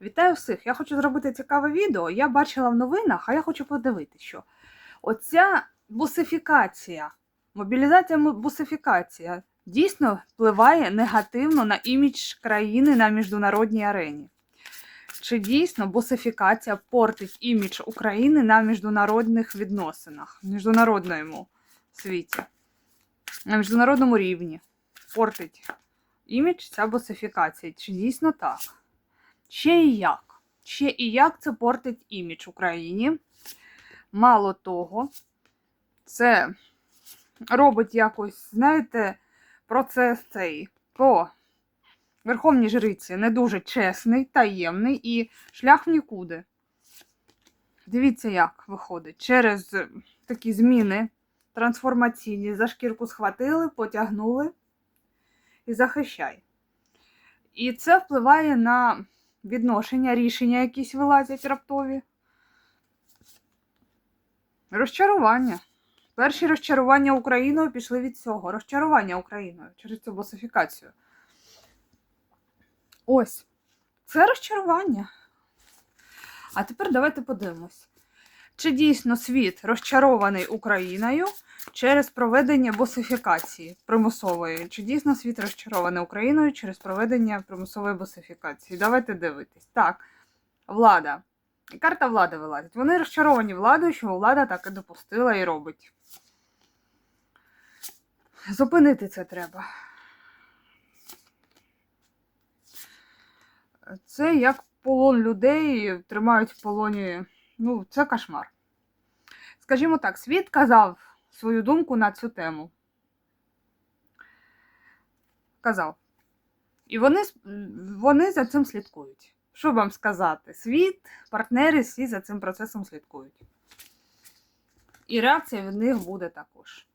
Вітаю всіх! Я хочу зробити цікаве відео. Я бачила в новинах, а я хочу подивитися, що оця бусифікація, мобілізація мо- бусифікація дійсно впливає негативно на імідж країни на міжнародній арені. Чи дійсно бусифікація портить імідж України на міжнародних відносинах, в міжнародному світі, на міжнародному рівні? Портить імідж ця бусифікація? Чи дійсно так? Ще і як. Ще і як це портить імідж Україні. Мало того, це робить якось, знаєте, процес цей по Верховній Жриці не дуже чесний, таємний і шлях в нікуди. Дивіться, як виходить. Через такі зміни трансформаційні за шкірку схватили, потягнули і захищай. І це впливає на відношення, рішення якісь вилазять раптові. Розчарування. Перші розчарування Україною пішли від цього. Розчарування Україною через цю босифікацію. Ось. Це розчарування. А тепер давайте подивимось. Чи дійсно світ розчарований Україною через проведення босифікації примусової? Чи дійсно світ розчарований Україною через проведення примусової босифікації? Давайте дивитись. Так, влада. І Карта влади вилазить. Вони розчаровані владою, що влада так і допустила і робить. Зупинити це треба. Це як полон людей тримають в полоні. Ну, це кошмар. Скажімо так, світ казав свою думку на цю тему. Казав. І вони, вони за цим слідкують. Що вам сказати? Світ, партнери всі за цим процесом слідкують. І реакція від них буде також.